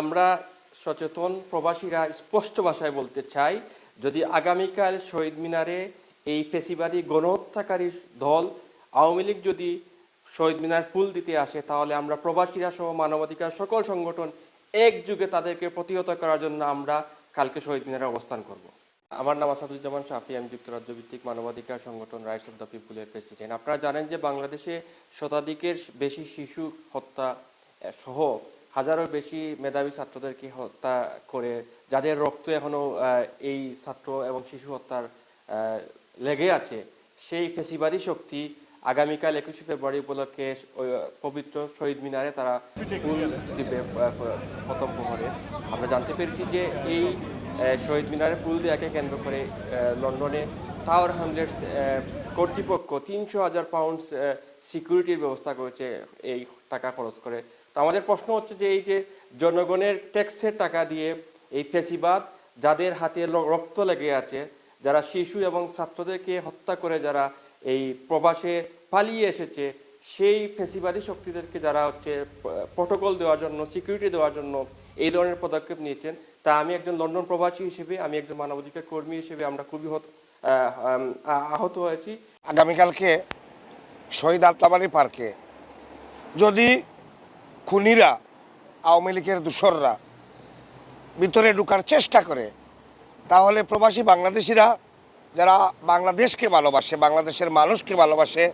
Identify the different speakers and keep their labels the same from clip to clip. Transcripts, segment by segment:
Speaker 1: আমরা সচেতন প্রবাসীরা স্পষ্ট ভাষায় বলতে চাই, যদি আগামীকাল শহীদ মিনারে এই ফেসিবাদী গণহত্যাকারী দল আওয়ামী লীগ যদি শহীদ মিনার ফুল দিতে আসে, তাহলে আমরা প্রবাসীরা সহ মানবাধিকার সকল সংগঠন একযুগে তাদেরকে প্রতিহত করার জন্য আমরা কালকে শহীদ মিনারে অবস্থান করব। আমার নাম আসাদুজ্জামান শাফি, আমি যুক্তরাজ্য ভিত্তিক মানবাধিকার সংগঠন রাইটস অফ দ্য পিপুলের প্রেসিডেন্ট আপনারা জানেন যে বাংলাদেশে শতাধিকের বেশি শিশু হত্যা সহ হাজারো বেশি মেধাবী ছাত্রদেরকে হত্যা করে যাদের রক্ত এখনও এই ছাত্র এবং শিশু হত্যার লেগে আছে সেই ফেসিবাদী শক্তি আগামীকাল একুশে ফেব্রুয়ারি উপলক্ষে পবিত্র শহীদ মিনারে তারা ফুল দিবে প্রথম প্রহরে আমরা জানতে পেরেছি যে এই শহীদ মিনারে ফুল দেওয়াকে কেন্দ্র করে লন্ডনে টাওয়ার হ্যামলেটস আহ, কর্তৃপক্ষ তিনশো হাজার পাউন্ড সিকিউরিটির ব্যবস্থা করেছে এই টাকা খরচ করে। আমাদের প্রশ্ন হচ্ছে যে এই যে জনগণের ট্যাক্সের টাকা দিয়ে এই ফেসিবাদ, যাদের হাতে রক্ত লেগে আছে, যারা শিশু এবং ছাত্রদেরকে হত্যা করে যারা এই প্রবাসে পালিয়ে এসেছে, সেই ফেসিবাদী শক্তিদেরকে যারা হচ্ছে প্রোটোকল দেওয়ার জন্য, সিকিউরিটি দেওয়ার জন্য এই ধরনের পদক্ষেপ নিয়েছেন, তা আমি একজন লন্ডন প্রবাসী হিসেবে, আমি একজন মানবাধিকার কর্মী হিসেবে আমরা খুবই আহত হয়েছি।
Speaker 2: আগামীকালকে শহীদ আলতাবাড়ি পার্কে যদি খুনিরা, আওয়ামী লীগের দূষররা ভিতরে ঢুকার চেষ্টা করে, তাহলে প্রবাসী বাংলাদেশিরা যারা বাংলাদেশকে ভালোবাসে, বাংলাদেশের মানুষকে ভালোবাসে,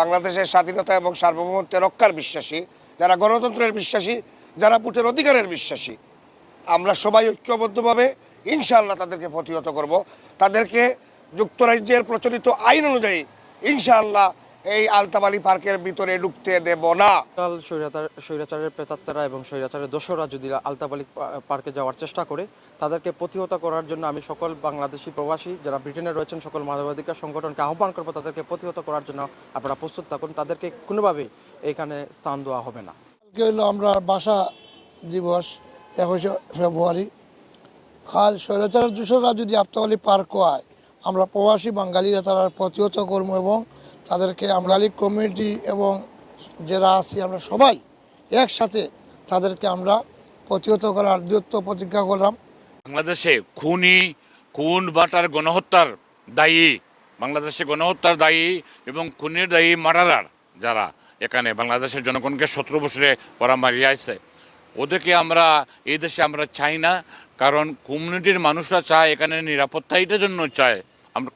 Speaker 2: বাংলাদেশের স্বাধীনতা এবং সার্বভৌমত্বের রক্ষার বিশ্বাসী, যারা গণতন্ত্রের বিশ্বাসী, যারা ভোটের অধিকারের বিশ্বাসী, আমরা সবাই ঐক্যবদ্ধভাবে ইনশাআল্লাহ তাদেরকে প্রতিহত করব। তাদেরকে যুক্তরাজ্যের প্রচলিত আইন অনুযায়ী ইনশাআল্লাহ এই আলতাবালি পার্কের ভিতরে ঢুকতে দেব না।
Speaker 3: স্বৈরাচারের প্রেতাত্মারা এবং স্বৈরাচারের দোসররা যদি আলতাবালি পার্কে যাওয়ার চেষ্টা করে তাদেরকে প্রতিহত করার জন্য আমি সকল বাংলাদেশি প্রবাসী যারা ব্রিটেনে রয়েছেন সকল মানবাধিকার সংগঠনকে আহ্বান করব তাদেরকে প্রতিহত করার জন্য আপনারা প্রস্তুত থাকুন। তাদেরকে কোনোভাবেই এখানে স্থান দেওয়া হবে না।
Speaker 4: হইল আমরা ভাষা দিবস একুশে ফেব্রুয়ারি। কাল স্বৈরাচারের দূষরা যদি আলতাবালি পার্ক হয় আমরা প্রবাসী বাঙালিরা তারা প্রতিহত করব এবং তাদেরকে আমরা লীগ কমিটি এবং যারা আছি আমরা সবাই একসাথে তাদেরকে আমরা প্রতিহত করার দৃঢ়ত্ব প্রতিজ্ঞা করলাম।
Speaker 5: বাংলাদেশে খুনি, খুন, বাটার, গণহত্যার দায়ী, বাংলাদেশে গণহত্যার দায়ী এবং খুনের দায়ী মারারার যারা এখানে বাংলাদেশের জনগণকে সতেরো বছরে ওরা মারিয়ে আসছে ওদেরকে আমরা, এই দেশে আমরা চাই না, কারণ কমিউনিটির মানুষরা চায় এখানে নিরাপত্তা এটার জন্য চায়। আমরা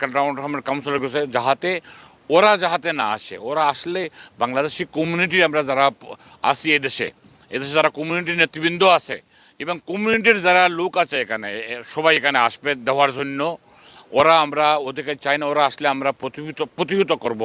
Speaker 5: কাউন্সিলর কাছে যাহাতে ওরা যাহাতে না আসে, ওরা আসলে বাংলাদেশি কমিউনিটি আমরা যারা আসি এদেশে এদেশে যারা কমিউনিটি নেতৃবৃন্দ আছে, এবং কমিউনিটির যারা লোক আছে এখানে সবাই এখানে আসবে দেওয়ার জন্য, ওরা আমরা, ওদেরকে চাই না, ওরা আসলে আমরা প্রতিহিত প্রতিহিত করব